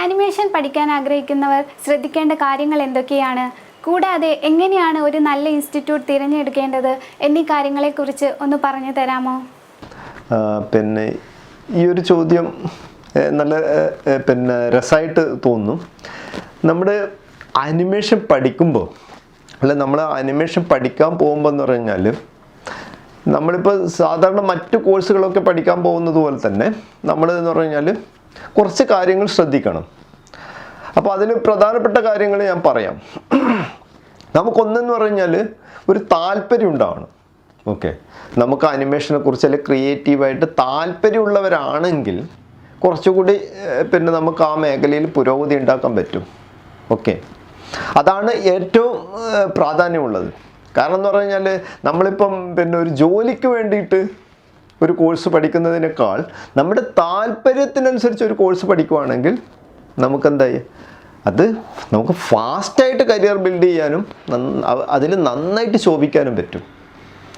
Animation പഠിക്കാൻ ആഗ്രഹിക്കുന്നവർ ശ്രദ്ധിക്കേണ്ട കാര്യങ്ങൾ എന്തൊക്കെയാണ്? കൂടാതെ എങ്ങനെയാണ് ഒരു നല്ല ഇൻസ്റ്റിറ്റ്യൂട്ട് തിരഞ്ഞെടുക്കേണ്ടത് എന്നീ കാര്യങ്ങളെക്കുറിച്ച് ഒന്ന് പറഞ്ഞു തരാമോ? പിന്നെ ഈ ഒരു ചോദ്യം നല്ല പിന്നെ രസമായിട്ട് തോന്നും നമ്മുടെ അനിമേഷൻ പഠിക്കുമ്പോൾ അല്ല നമ്മൾ അനിമേഷൻ പഠിക്കാൻ പോകുമ്പോൾ എന്ന് പറഞ്ഞാൽ നമ്മളിപ്പോൾ സാധാരണ മറ്റു കോഴ്സുകളൊക്കെ പഠിക്കാൻ പോകുന്നത് പോലെ തന്നെ നമ്മൾ എന്ന് പറഞ്ഞാൽ കുറച്ച് കാര്യങ്ങൾ ശ്രദ്ധിക്കണം. അപ്പോൾ അതിൽ പ്രധാനപ്പെട്ട കാര്യങ്ങൾ ഞാൻ പറയാം. നമുക്കൊന്നെന്ന് പറഞ്ഞാൽ ഒരു താല്പര്യം ഉണ്ടാവണം ഓക്കെ. നമുക്ക് അനിമേഷനെ കുറിച്ച് അല്ലെങ്കിൽ ക്രിയേറ്റീവായിട്ട് താല്പര്യമുള്ളവരാണെങ്കിൽ കുറച്ചുകൂടി പിന്നെ നമുക്ക് ആ മേഖലയിൽ പുരോഗതി ഉണ്ടാക്കാൻ പറ്റും. ഓക്കെ. അതാണ് ഏറ്റവും പ്രാധാന്യമുള്ളത്. കാരണം എന്ന് പറഞ്ഞു കഴിഞ്ഞാൽ നമ്മളിപ്പം പിന്നെ ഒരു ജോലിക്ക് വേണ്ടിയിട്ട് ഒരു കോഴ്സ് പഠിക്കുന്നതിനേക്കാൾ നമ്മുടെ താല്പര്യത്തിനനുസരിച്ച് ഒരു കോഴ്സ് പഠിക്കുവാണെങ്കിൽ നമുക്കെന്തായി? അത് നമുക്ക് ഫാസ്റ്റായിട്ട് കരിയർ ബിൽഡ് ചെയ്യാനും അതിൽ നന്നായിട്ട് ശോഭിക്കാനും പറ്റും.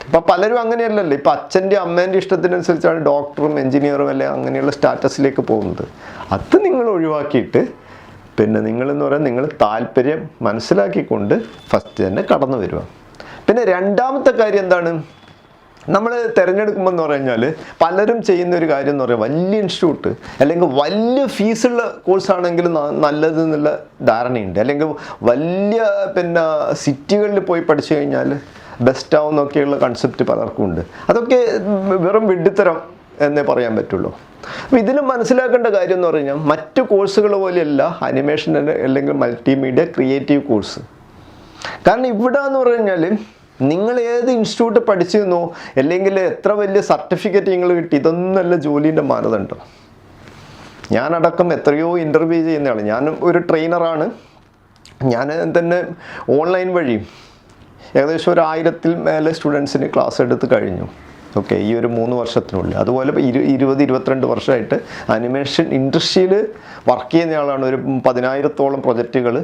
ഇപ്പം പലരും അങ്ങനെയല്ലല്ലോ. ഇപ്പം അച്ഛന്റെ അമ്മേന്റെ ഇഷ്ടത്തിനനുസരിച്ചാണ് ഡോക്ടറും എഞ്ചിനീയറും അല്ലെ അങ്ങനെയുള്ള സ്റ്റാറ്റസിലേക്ക് പോകുന്നത്. അത് നിങ്ങൾ ഒഴിവാക്കിയിട്ട് പിന്നെ നിങ്ങളെന്ന് പറയാൻ നിങ്ങൾ താല്പര്യം മനസ്സിലാക്കിക്കൊണ്ട് ഫസ്റ്റ് തന്നെ കടന്നു വരിക പിന്നെ രണ്ടാമത്തെ കാര്യം എന്താണ്? നമ്മൾ തിരഞ്ഞെടുക്കുമ്പോൾ എന്ന് പറഞ്ഞു കഴിഞ്ഞാൽ പലരും ചെയ്യുന്ന ഒരു കാര്യം എന്ന് പറയുക വലിയ ഇൻസ്റ്റിറ്റ്യൂട്ട് അല്ലെങ്കിൽ വലിയ ഫീസുള്ള കോഴ്സാണെങ്കിൽ നല്ലത് എന്നുള്ള ധാരണയുണ്ട്. അല്ലെങ്കിൽ വലിയ പിന്നെ സിറ്റികളിൽ പോയി പഠിച്ചു കഴിഞ്ഞാൽ ബെസ്റ്റ് ആവുന്നൊക്കെയുള്ള കൺസെപ്റ്റ് പലർക്കും ഉണ്ട് അതൊക്കെ വെറും വിഡ്ഢിത്തരം എന്നേ പറയാൻ പറ്റുള്ളൂ. അപ്പോൾ ഇതിലും മനസ്സിലാക്കേണ്ട കാര്യം എന്ന് പറഞ്ഞാൽ മറ്റു കോഴ്സുകൾ പോലെയല്ല അനിമേഷൻ അല്ലെങ്കിൽ മൾട്ടിമീഡിയ ക്രിയേറ്റീവ് കോഴ്സ് കാരണം ഇവിടെ എന്ന് പറഞ്ഞാൽ നിങ്ങൾ ഏത് ഇൻസ്റ്റിറ്റ്യൂട്ട് പഠിച്ചിരുന്നോ? അല്ലെങ്കിൽ എത്ര വലിയ സർട്ടിഫിക്കറ്റ് നിങ്ങൾ കിട്ടി? ഇതൊന്നല്ല ജോലീന്റെ മാനദണ്ഡം. ഞാനടക്കം എത്രയോ ഇന്റർവ്യൂ ചെയ്യുന്നയാൾ ഞാൻ ഒരു ട്രെയിനറാണ് ഞാൻ തന്നെ ഓൺലൈൻ വഴി ഏകദേശം ഒരു ആയിരത്തിൽ മേലെ സ്റ്റുഡൻസിന് ക്ലാസ് എടുത്ത് കഴിഞ്ഞു. ഓക്കെ ഈ ഒരു മൂന്ന് വർഷത്തിനുള്ളിൽ. അതുപോലെ ഇരു ഇരുപത് ഇരുപത്തിരണ്ട് വർഷമായിട്ട് അനിമേഷൻ ഇൻഡസ്ട്രിയിൽ വർക്ക് ചെയ്യുന്ന ആളാണ് ഒരു പതിനായിരത്തോളം പ്രൊജക്റ്റുകൾ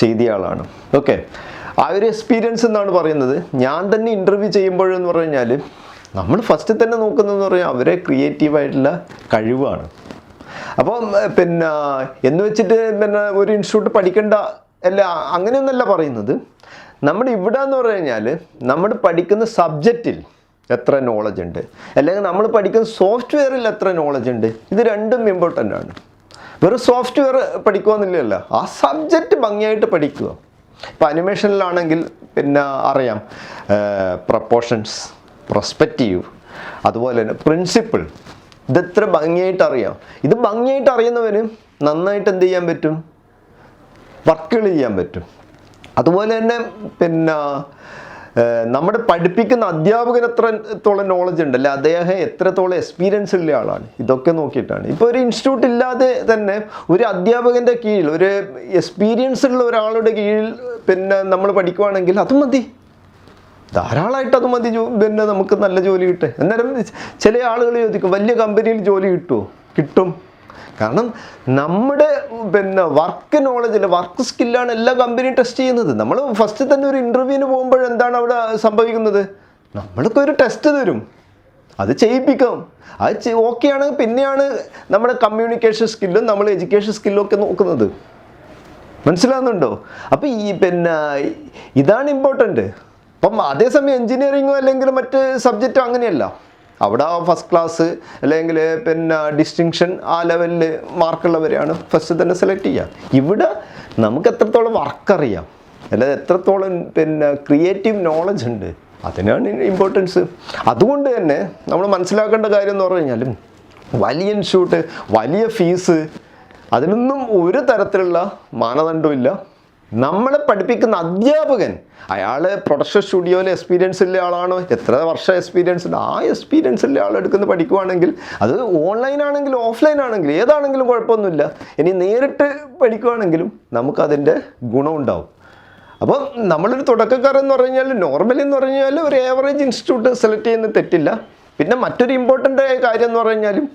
ചെയ്തയാളാണ്. ഓക്കെ ആ ഒരു എക്സ്പീരിയൻസ് എന്നാണ് പറയുന്നത്. ഞാൻ തന്നെ ഇന്റർവ്യൂ ചെയ്യുമ്പോഴെന്ന് പറഞ്ഞു കഴിഞ്ഞാൽ നമ്മൾ ഫസ്റ്റ് തന്നെ നോക്കുന്നതെന്ന് പറഞ്ഞാൽ അവരെ ക്രിയേറ്റീവായിട്ടുള്ള കഴിവാണ്. അപ്പം പിന്നെ എന്ന് വെച്ചിട്ട് പിന്നെ ഒരു ഇൻസ്റ്റിറ്റ്യൂട്ട് പഠിക്കേണ്ട അല്ല അങ്ങനെയൊന്നല്ല പറയുന്നത്. നമ്മുടെ ഇവിടെ എന്ന് പറഞ്ഞു കഴിഞ്ഞാൽ നമ്മൾ പഠിക്കുന്ന സബ്ജക്റ്റിൽ എത്ര നോളജ് ഉണ്ട്? അല്ലെങ്കിൽ നമ്മൾ പഠിക്കുന്ന സോഫ്റ്റ്വെയറിൽ എത്ര നോളജ് ഉണ്ട്? ഇത് രണ്ടും ഇമ്പോർട്ടന്റ് ആണ്. വെറും സോഫ്റ്റ്വെയർ പഠിക്കുക എന്നില്ലല്ലോ ആ സബ്ജക്റ്റ് ഭംഗിയായിട്ട് പഠിക്കുക. ഇപ്പം അനിമേഷനിലാണെങ്കിൽ പിന്നെ അറിയാം പ്രപ്പോർഷൻസ് പ്രൊസ്പെക്റ്റീവ് അതുപോലെ തന്നെ പ്രിൻസിപ്പിൾ ഇതെത്ര ഭംഗിയായിട്ട് അറിയാം. ഇത് ഭംഗിയായിട്ട് അറിയുന്നവന് നന്നായിട്ട് എന്ത് ചെയ്യാൻ പറ്റും? വർക്കുകൾ ചെയ്യാൻ പറ്റും. അതുപോലെ തന്നെ പിന്നെ നമ്മുടെ പഠിപ്പിക്കുന്ന അധ്യാപകൻ എത്രത്തോളം നോളജ് ഉണ്ട് അല്ലെ അദ്ദേഹം എത്രത്തോളം എക്സ്പീരിയൻസ് ഉള്ള ആളാണ്? ഇതൊക്കെ നോക്കിയിട്ടാണ്. ഇപ്പോൾ ഒരു ഇൻസ്റ്റിറ്റ്യൂട്ട് ഇല്ലാതെ തന്നെ ഒരു അധ്യാപകന്റെ കീഴിൽ ഒരു എക്സ്പീരിയൻസ് ഉള്ള ഒരാളുടെ കീഴിൽ പിന്നെ നമ്മൾ പഠിക്കുവാണെങ്കിൽ അത് മതി. ധാരാളമായിട്ട് അത് മതി പിന്നെ നമുക്ക് നല്ല ജോലി കിട്ടേ. അന്നേരം ചില ആളുകൾ ചോദിക്കും വലിയ കമ്പനിയിൽ ജോലി കിട്ടുമോ കിട്ടും. കാരണം നമ്മുടെ പിന്നെ വർക്ക് നോളജിൽ വർക്ക് സ്കില്ലാണ് എല്ലാ കമ്പനിയും ടെസ്റ്റ് ചെയ്യുന്നത്. നമ്മൾ ഫസ്റ്റ് തന്നെ ഒരു ഇന്റർവ്യൂവിന് പോകുമ്പോൾ എന്താണ് അവിടെ സംഭവിക്കുന്നത്? നമ്മൾക്ക് ഒരു ടെസ്റ്റ് തരും. അത് ചെയ്യിപ്പിക്കാം. അത് ഓക്കെയാണ് പിന്നെയാണ് നമ്മുടെ കമ്മ്യൂണിക്കേഷൻ സ്കില്ലും നമ്മൾ എഡ്യൂക്കേഷൻ സ്കില്ലും ഒക്കെ നോക്കുന്നത്. മനസ്സിലാകുന്നുണ്ടോ അപ്പം ഈ പിന്നെ ഇതാണ് ഇമ്പോർട്ടന്റ് അപ്പം അതേസമയം എൻജിനീയറിങ്ങോ അല്ലെങ്കിൽ മറ്റ് സബ്ജക്റ്റോ അങ്ങനെയല്ല. അവിടെ ഫസ്റ്റ് ക്ലാസ് അല്ലെങ്കിൽ പിന്നെ ഡിസ്റ്റിങ്ഷൻ ആ ലെവലിൽ മാർക്കുള്ളവരെയാണ് ഫസ്റ്റ് തന്നെ സെലക്ട് ചെയ്യുക. ഇവിടെ നമുക്ക് എത്രത്തോളം വർക്ക് അറിയാം? അല്ലാതെ എത്രത്തോളം പിന്നെ ക്രിയേറ്റീവ് നോളജ് ഉണ്ട്? അതിനാണ് ഇമ്പോർട്ടൻസ് അതുകൊണ്ട് തന്നെ നമ്മൾ മനസ്സിലാക്കേണ്ട കാര്യം എന്ന് പറഞ്ഞു കഴിഞ്ഞാൽ വലിയ ഇൻസ്റ്റിറ്റ്യൂട്ട് വലിയ ഫീസ് അതിനൊന്നും ഒരു തരത്തിലുള്ള മാനദണ്ഡമില്ല നമ്മളെ പഠിപ്പിക്കുന്ന അധ്യാപകൻ. അയാൾ പ്രൊഡക്ഷൻ സ്റ്റുഡിയോയിൽ എക്സ്പീരിയൻസ് ഉള്ള ആളാണോ? എത്ര വർഷം എക്സ്പീരിയൻസ് ഉണ്ട്? ആ എക്സ്പീരിയൻസ് ഉള്ള ആൾ എടുക്കുന്നത് പഠിക്കുവാണെങ്കിൽ. അത് ഓൺലൈൻ ആണെങ്കിലും ഓഫ്ലൈൻ ആണെങ്കിലും ഏതാണെങ്കിലും കുഴപ്പമൊന്നുമില്ല. ഇനി നേരിട്ട് പഠിക്കുവാണെങ്കിലും നമുക്കതിന്റെ ഗുണമുണ്ടാവും. അപ്പം നമ്മളൊരു തുടക്കക്കാരൻ എന്ന് പറഞ്ഞു കഴിഞ്ഞാൽ നോർമലി എന്ന് പറഞ്ഞു കഴിഞ്ഞാൽ ഒരു ഏവറേജ് ഇൻസ്റ്റിറ്റ്യൂട്ട് സെലക്ട് ചെയ്യുന്ന തെറ്റില്ല. പിന്നെ മറ്റൊരു ഇമ്പോർട്ടന്റ് കാര്യം എന്ന് പറഞ്ഞു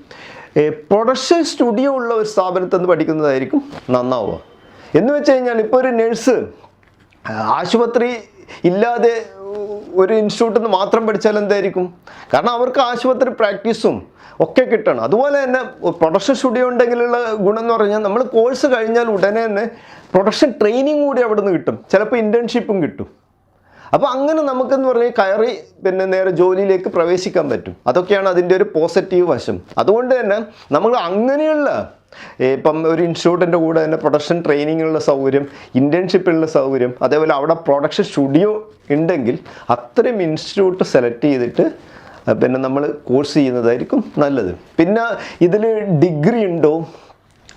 പ്രൊഡക്ഷൻ സ്റ്റുഡിയോ ഉള്ള ഒരു സ്ഥാപനത്തിൽ നിന്ന് പഠിക്കുന്നതായിരിക്കും നന്നാവുക. എന്ന് വെച്ച് കഴിഞ്ഞാൽ ഇപ്പോൾ ഒരു നഴ്സ് ആശുപത്രി ഇല്ലാതെ ഒരു ഇൻസ്റ്റിറ്റ്യൂട്ടിൽ നിന്ന് മാത്രം പഠിച്ചാൽ എന്തായിരിക്കും? കാരണം അവർക്ക് ആശുപത്രി പ്രാക്ടീസും ഒക്കെ കിട്ടണം. അതുപോലെ തന്നെ പ്രൊഡക്ഷൻ സ്റ്റുഡിയോ ഉണ്ടെങ്കിലുള്ള ഗുണം എന്ന് പറഞ്ഞാൽ നമ്മൾ കോഴ്സ് കഴിഞ്ഞാൽ ഉടനെ തന്നെ പ്രൊഡക്ഷൻ ട്രെയിനിങ് കൂടി അവിടെ നിന്ന് കിട്ടും ചിലപ്പോൾ ഇന്റേൺഷിപ്പും കിട്ടും. അപ്പോൾ അങ്ങനെ നമുക്കെന്ന് പറഞ്ഞാൽ കയറി പിന്നെ നേരെ ജോലിയിലേക്ക് പ്രവേശിക്കാൻ പറ്റും. അതൊക്കെയാണ് അതിന്റെ ഒരു പോസിറ്റീവ് വശം. അതുകൊണ്ട് തന്നെ നമ്മൾ അങ്ങനെയുള്ള ഇപ്പം ഒരു ഇൻസ്റ്റിറ്റ്യൂട്ടിന്റെ കൂടെ തന്നെ പ്രൊഡക്ഷൻ ട്രെയിനിങ്ങിനുള്ള സൗകര്യം ഇന്റേൺഷിപ്പിനുള്ള സൗകര്യം അതേപോലെ അവിടെ പ്രൊഡക്ഷൻ സ്റ്റുഡിയോ ഉണ്ടെങ്കിൽ അത്രയും ഇൻസ്റ്റിറ്റ്യൂട്ട് സെലക്ട് ചെയ്തിട്ട് പിന്നെ നമ്മൾ കോഴ്സ് ചെയ്യുന്നതായിരിക്കും നല്ലത്. പിന്നെ ഇതിൽ ഡിഗ്രി ഉണ്ടോ?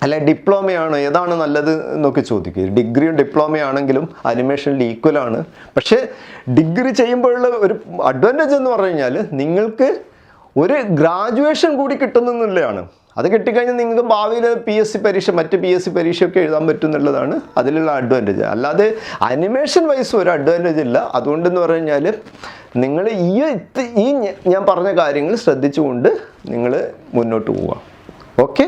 അല്ല ഡിപ്ലോമയാണോ? ഏതാണ് നല്ലത് എന്നൊക്കെ ചോദിക്കുക ഡിഗ്രിയും ഡിപ്ലോമയാണെങ്കിലും അനിമേഷനിൽ ആണ്. പക്ഷേ ഡിഗ്രി ചെയ്യുമ്പോഴുള്ള ഒരു അഡ്വാന്റേജ് എന്ന് പറഞ്ഞു കഴിഞ്ഞാൽ നിങ്ങൾക്ക് ഒരു ഗ്രാജുവേഷൻ കൂടി കിട്ടുന്നതാണ് അത് കിട്ടിക്കഴിഞ്ഞാൽ നിങ്ങൾക്ക് ഭാവിയിൽ പി എസ് സി പരീക്ഷ മറ്റ് പി എസ് സി പരീക്ഷയൊക്കെ എഴുതാൻ പറ്റും എന്നുള്ളതാണ് അതിലുള്ള അഡ്വാന്റേജ് അല്ലാതെ അനിമേഷൻ വൈസ് ഒരു അഡ്വാന്റേജ് ഇല്ല. അതുകൊണ്ടെന്ന് പറഞ്ഞു കഴിഞ്ഞാൽ നിങ്ങൾ ഈ ഈ ഞാൻ പറഞ്ഞ കാര്യങ്ങൾ ശ്രദ്ധിച്ചുകൊണ്ട് നിങ്ങൾ മുന്നോട്ട് പോവുക. ഓക്കെ